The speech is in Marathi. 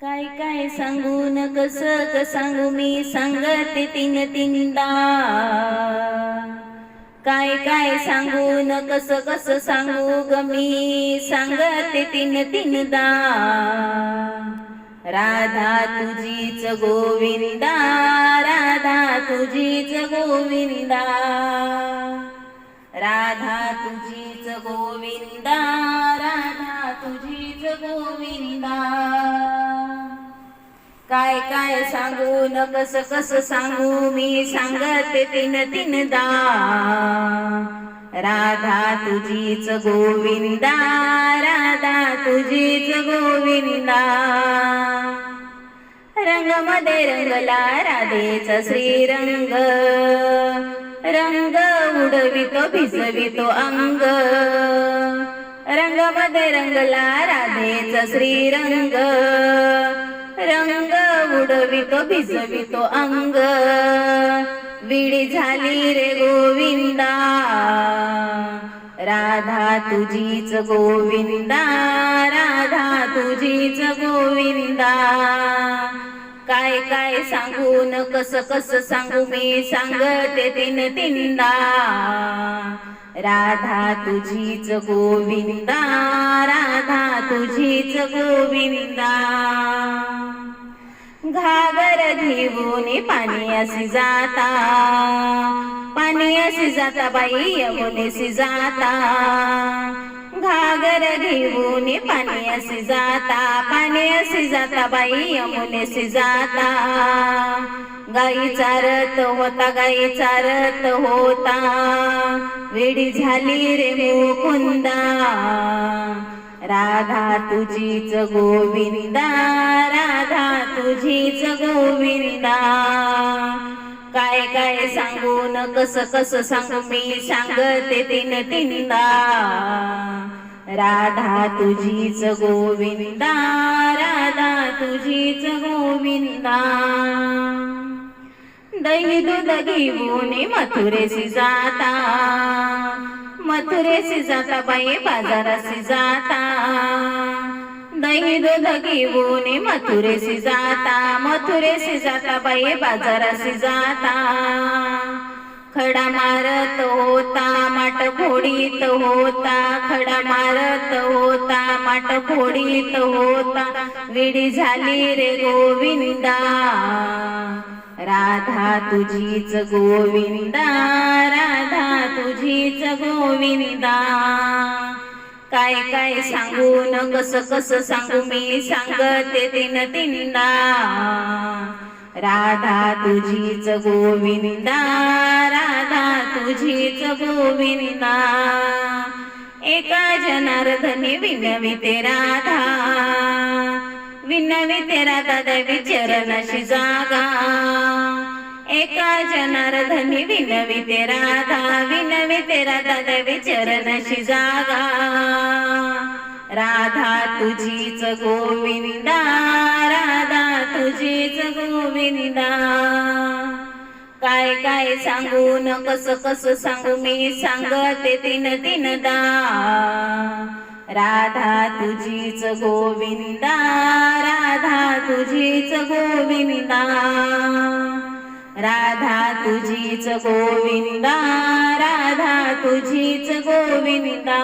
काय काय सांगू न कस क सांगू मी सांगते तीन तीनदा. काय काय सांगू न कस कस सांगू ग मी सांगते तीन तीनदा. राधा तुझीच गोविंदा राधा तुझीच गोविंदा. राधा तुझीच गोविंदा राधा तुझीच गोविंदा. काय काय सांगू? न कस कस सांगू? मी सांगत तीन तीनदा. राधा तुझीच गोविंदा राधा तुझीच गोविंदा. रंगमध्ये रंगला राधेचा श्रीरंग. रंग उडवितो भिजवितो अंग. रंगमध्ये रंगला राधेचा श्रीरंग. रंग उडवितो भिजवितो अंग. विडी झाली रे गोविंदा. राधा तुझीच गोविंदा. राधा तुझीच गोविंदा. काय काय सांगू न कस कस सांगू मी सांगते तीन तिंदा राधा तुझीच गोविंदा. राधा तुझीच गोविंदा. घागर घेऊन पाणी अशी जाता. पाणी अशी जाता बाई यमुनेशी जाता. घागर घेऊन पाणी अशी जाता. पाणी अशी जाता बाई यमुनेशी जाता. गाई चारत होता गाई चारत होता. वेडी झाली रे मुकुंदा. राधा तुझीच गोविंदा राधा तुझीच गोविंदा. काय काय सांगू न कस कस सांगू मी सांगते तीन तीनदा. राधा तुझीच गोविंदा राधा तुझीच गोविंदा. दही दूध घेऊन मथुरेशी जाता. मथुरेसी जाता बाई बाजाराशी जाता. दही दूध घेऊन मथुरेशी जाता. मथुरेसी जाता बाई बाजाराशी जाता. खडा मारत होता माट फोडीत होता. खडा मारत होता माट फोडीत होता. विडी झाली रे गोविंदा. राधा तुझीच गोविंदा राधा तुझीच गोविंदा. काय काय सांगू न कस कस सांगू मी सांगते तीन तीनदा. राधा तुझीच गोविंदा राधा तुझीच गोविंदा. एका जनार्दने विनविते राधा. नवी तेरा दादा चरणाशी जागा. एका जनार्धनी विनवी ते राधा विनविते तेरा दादा चरणाशी जागा. राधा तुझीच गोविंदा. राधा तुझीच गोविंदा. काय काय सांगू न कस कस सांगू मी सांगते तीन तीनदा. राधा तुझीच गोविंदा राधा तुझीच गोविंदा. राधा तुझीच गोविंदा राधा तुझीच गोविंदा.